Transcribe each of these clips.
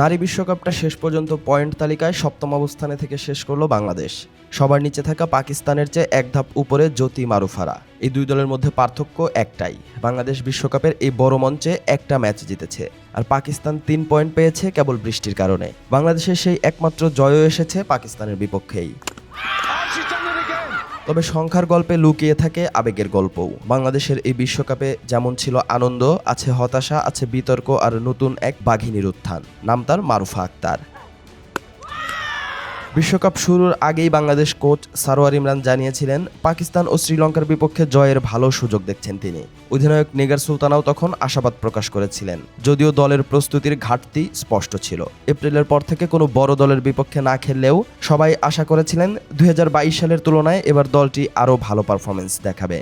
নারী বিশ্বকাপটা শেষ পর্যন্ত পয়েন্ট তালিকায় সপ্তম অবস্থানে থেকে শেষ করল বাংলাদেশ। সবার নিচে থাকা পাকিস্তানের চেয়ে এক ধাপ উপরে জ্যোতি মারুফারা। এই দুই দলের মধ্যে পার্থক্য একটাই। বাংলাদেশ বিশ্বকাপের এই বড় মঞ্চে একটা ম্যাচ জিতেছে। আর পাকিস্তান তিন পয়েন্ট পেয়েছে কেবল বৃষ্টির কারণে। বাংলাদেশের সেই একমাত্র জয়ও এসেছে পাকিস্তানের বিপক্ষেই। তবে সংখ্যার গল্পে লুকিয়ে থাকে আবেগের গল্পও। বাংলাদেশের এই বিশ্বকাপে যেমন ছিল আনন্দ, আছে হতাশা, আছে বিতর্ক আর নতুন এক বাঘিনীর উত্থান। নাম তার মারুফা আক্তার। বিশ্বকাপ শুরুর আগেই বাংলাদেশ কোচ সারোয়ার ইমরান জানিয়েছিলেন, পাকিস্তান ও শ্রীলঙ্কার বিপক্ষে জয়ের ভালো সুযোগ দেখছেন তিনি। অধিনায়ক নিগার সুলতানাও তখন আশাবাদ প্রকাশ করেছিলেন। যদিও দলের প্রস্তুতির ঘাটতি স্পষ্ট ছিল। এপ্রিলের পর থেকে কোনো বড় দলের বিপক্ষে না খেললেও সবাই আশা করেছিলেন দু হাজার বাইশ সালের তুলনায় এবার দলটি আরও ভালো পারফরমেন্স দেখাবে।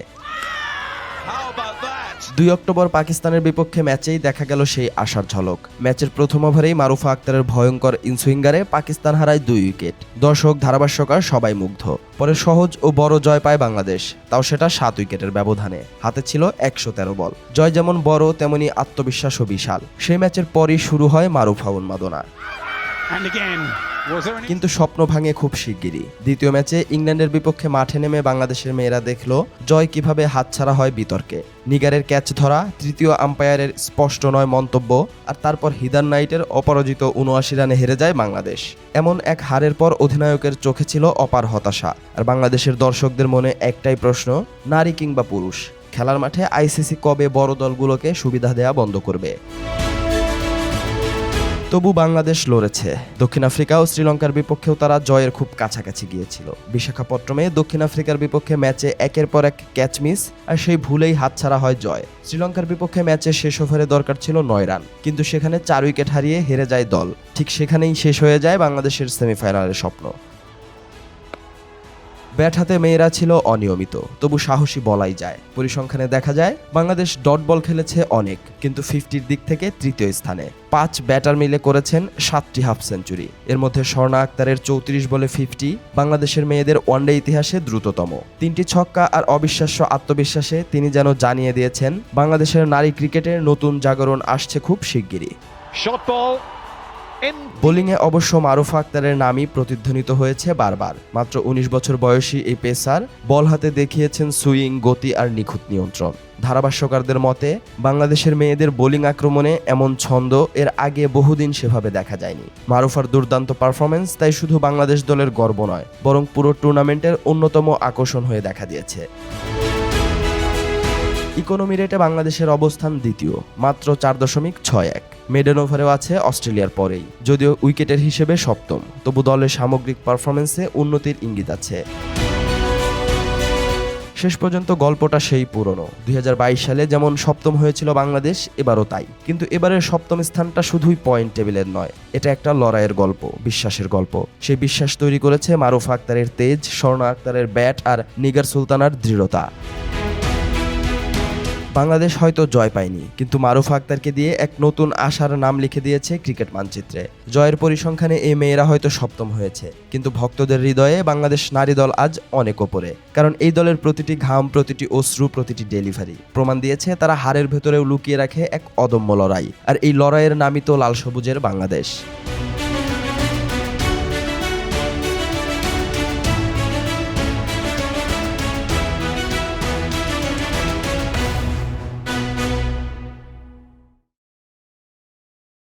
দুই অক্টোবর পাকিস্তানের বিপক্ষে ম্যাচেই দেখা গেল সেই আশার ঝলক। ম্যাচের প্রথম ওভারেই মারুফা আক্তারের ভয়ঙ্কর ইনসুইঙ্গারে পাকিস্তান হারায় দুই উইকেট। দর্শক ধারাভাষ্যকার সবাই মুগ্ধ। পরে সহজ ও বড় জয় পায় বাংলাদেশ। তাও সেটা সাত উইকেটের ব্যবধানে। হাতে ছিল একশো তেরো বল। জয় যেমন বড়, তেমনি আত্মবিশ্বাসও বিশাল। সেই ম্যাচের পরই শুরু হয় মারুফা উন্মাদনা। কিন্তু স্বপ্ন ভাঙে খুব শিগগিরই। দ্বিতীয় ম্যাচে ইংল্যান্ডের বিপক্ষে মাঠে নেমে বাংলাদেশের মেয়েরা দেখল, জয় কীভাবে হাতছাড়া হয় বিতর্কে। নিগারের ক্যাচ ধরা, তৃতীয় আম্পায়ারের স্পষ্ট নয় মন্তব্য, আর তারপর হিদার নাইটের অপরাজিত উনআশি রানে হেরে যায় বাংলাদেশ। এমন এক হারের পর অধিনায়কের চোখে ছিল অপার হতাশা। আর বাংলাদেশের দর্শকদের মনে একটাই প্রশ্ন, নারী কিংবা পুরুষ? খেলার মাঠে আইসিসি কবে বড় দলগুলোকে সুবিধা দেয়া বন্ধ করবে? তবু বাংলাদেশ লড়েছে। দক্ষিণ আফ্রিকা ও শ্রীলঙ্কার বিপক্ষেও তারা জয়ের খুব কাছাকাছি গিয়েছিল। বিশাখাপট্টমে দক্ষিণ আফ্রিকার বিপক্ষে ম্যাচে একের পর এক ক্যাচ মিস আর সেই ভুলেই হাতছাড়া হয় জয়। শ্রীলঙ্কার বিপক্ষে ম্যাচে শেষ ওভারে দরকার ছিল নয় রান, কিন্তু সেখানে চার উইকেট হারিয়ে হেরে যায় দল। ঠিক সেখানেই শেষ হয়ে যায় বাংলাদেশের সেমিফাইনালের স্বপ্ন। ব্যাট হাতে মেয়েরা ছিল অনিয়মিত, তবু সাহসী বলাই যায়। পরিসংখ্যানে দেখা যায়, বাংলাদেশ ডট বল খেলেছে অনেক, কিন্তু ফিফটির দিক থেকে তৃতীয় স্থানে। পাঁচ ব্যাটার মিলে করেছেন সাতটি হাফ সেঞ্চুরি। এর মধ্যে স্বর্ণা আক্তারের চৌত্রিশ বলে ফিফটি, বাংলাদেশের মেয়েদের ওয়ানডে ইতিহাসে দ্রুততম। তিনটি ছক্কা আর অবিশ্বাস্য আত্মবিশ্বাসে তিনি যেন জানিয়ে দিয়েছেন, বাংলাদেশের নারী ক্রিকেটের নতুন জাগরণ আসছে খুব শিগগিরই? বোলিংয়ে অবশ্য মারুফা আক্তারের নামই প্রতিধ্বনিত হয়েছে বারবার। মাত্র উনিশ বছর বয়সী এই পেসার বল হাতে দেখিয়েছেন সুইং, গতি আর নিখুঁত নিয়ন্ত্রণ। ধারাভাষ্যকারদের মতে, বাংলাদেশের মেয়েদের বোলিং আক্রমণে এমন ছন্দ এর আগে বহুদিন সেভাবে দেখা যায়নি। মারুফার দুর্দান্ত পারফরমেন্স তাই শুধু বাংলাদেশ দলের গর্ব নয়, বরং পুরো টুর্নামেন্টের অন্যতম আকর্ষণ হয়ে দেখা দিয়েছে। ইকোনমি রেটে বাংলাদেশের অবস্থান দ্বিতীয়, মাত্র চার দশমিক ছয় এক। মেডেন ওভারেও আছে অস্ট্রেলিয়ার পরেই, যদিও উইকেটের হিসেবে সপ্তম। তবু দলের সামগ্রিক পারফরমেন্সে উন্নতির ইঙ্গিত আছে। শেষ পর্যন্ত গল্পটা সেই পুরনো। দুই হাজার বাইশ সালে যেমন সপ্তম হয়েছিল বাংলাদেশ, এবারও তাই। কিন্তু এবারের সপ্তম স্থানটা শুধুই পয়েন্ট টেবিলের নয়, এটা একটা লড়াইয়ের গল্প, বিশ্বাসের গল্প। সেই বিশ্বাস তৈরি করেছে মারুফ আক্তারের তেজ, স্বর্ণ আক্তারের ব্যাট আর নিগার সুলতানার দৃঢ়তা। বাংলাদেশ হয়তো জয় পায়নি, কিন্তু মারুফ আক্তারকে দিয়ে এক নতুন আশার নাম লিখে দিয়েছে ক্রিকেট মানচিত্রে। জয়ের পরিসংখ্যানে এই মেয়েরা হয়তো সপ্তম হয়েছে, কিন্তু ভক্তদের হৃদয়ে বাংলাদেশ নারী দল আজ অনেক ওপরে, কারণ এই দলের প্রতিটি ঘাম, প্রতিটি অশ্রু, প্রতিটি ডেলিভারি। প্রমাণ দিয়েছে তারা হারের ভেতরেও লুকিয়ে রাখে এক অদম্য লড়াই, আর এই লড়াইয়ের নামই তো লাল সবুজের বাংলাদেশ।